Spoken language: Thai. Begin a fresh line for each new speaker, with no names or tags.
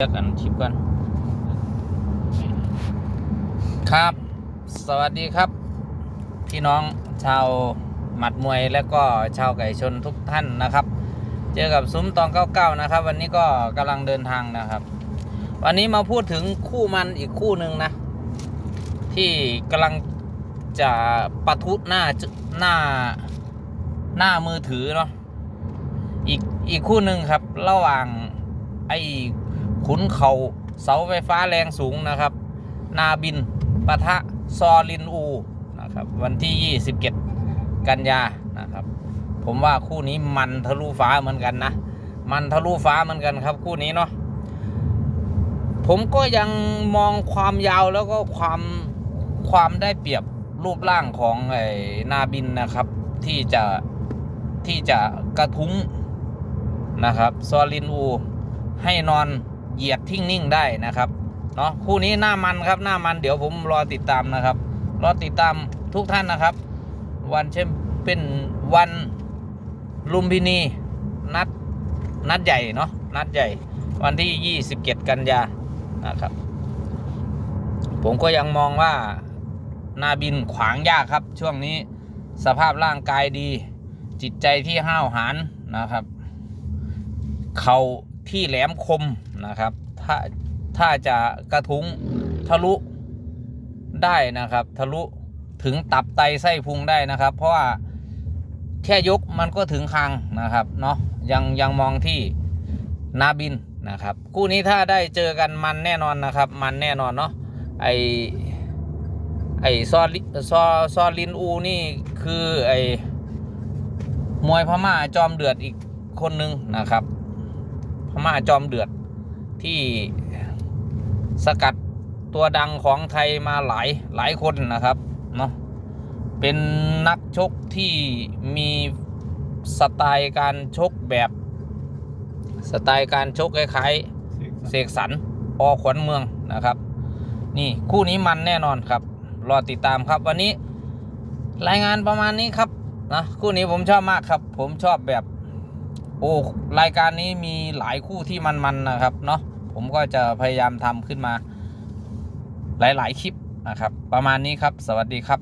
เลือกกันคลิปกันครับ สวัสดีครับ พี่น้องชาวหมัดมวยและก็ชาวไก่ชนทุกท่านนะครับ เจอกับซุ้มตอง99นะครับ วันนี้ก็กำลังเดินทางนะครับ วันนี้มาพูดถึงคู่มันอีกคู่หนึ่งนะ ที่กำลังจะปะทุหน้าหน้าหน้ามือถือเนาะอีกอีกคู่หนึ่งครับ ระหว่างไอ ขุนเขาเสาไฟฟ้าแรงสูงนะครับ นาบินปะทะซอลินอูนะครับวันที่ 27 กันยานะครับ ผมว่าคู่นี้มันทะลุฟ้าเหมือนกันนะ มันทะลุฟ้าเหมือนกันครับคู่นี้เนาะผมก็ยังมองความยาวแล้วก็ความความได้เปรียบรูปร่างของไอ้นาบินนะครับ ที่จะที่จะกระทุ้งนะครับ ซอลินอู ให้นอน เหยียดทิ้งนิ่งได้นะครับเนาะคู่นี้หน้ามันครับ หน้ามันเดี๋ยวผมรอติดตามนะครับ รอติดตามทุกท่านนะครับ วันเช่นเป็นวันลุมพินีนัดนัดใหญ่เนาะนัดใหญ่ วันที่ 27 กันยานะครับ ผมก็ยังมองว่านาบินขวางยากครับ ช่วงนี้สภาพร่างกายดี จิตใจที่ห้าวหาญนะครับ เขา ที่แหลมคมนะครับ ถ้าถ้าจะกระทุ้งทะลุได้นะครับ ทะลุถึงตับไตไส้พุงได้นะครับ เพราะว่าแค่ยกมันก็ถึงคางนะครับเนาะยังยังมองที่นาบินนะครับ คู่นี้ถ้าได้เจอกันมันแน่นอนนะครับ มันแน่นอนเนาะไอไอซอลิซอซอลินอูนี่คือไอมวยพม่าจอมเดือดอีกคนหนึ่งนะครับ พม่าจอมเดือดที่สกัดตัวดังของไทยมาหลายหลายคนนะครับเนาะเป็นนักชกที่มีสไตล์การชกแบบสไตล์การชกคล้ายๆเสกสรรอขวัญเมืองนะครับ นี่คู่นี้มันแน่นอนครับ รอติดตามครับวันนี้รายงานประมาณนี้ครับนะคู่นี้ผมชอบมากครับ ผมชอบแบบ โอ้รายการนี้มีหลายคู่ที่มันๆนะครับเนาะผมก็จะพยายามทำขึ้นมา หลาย ๆ คลิปนะครับ ประมาณนี้ครับ สวัสดีครับ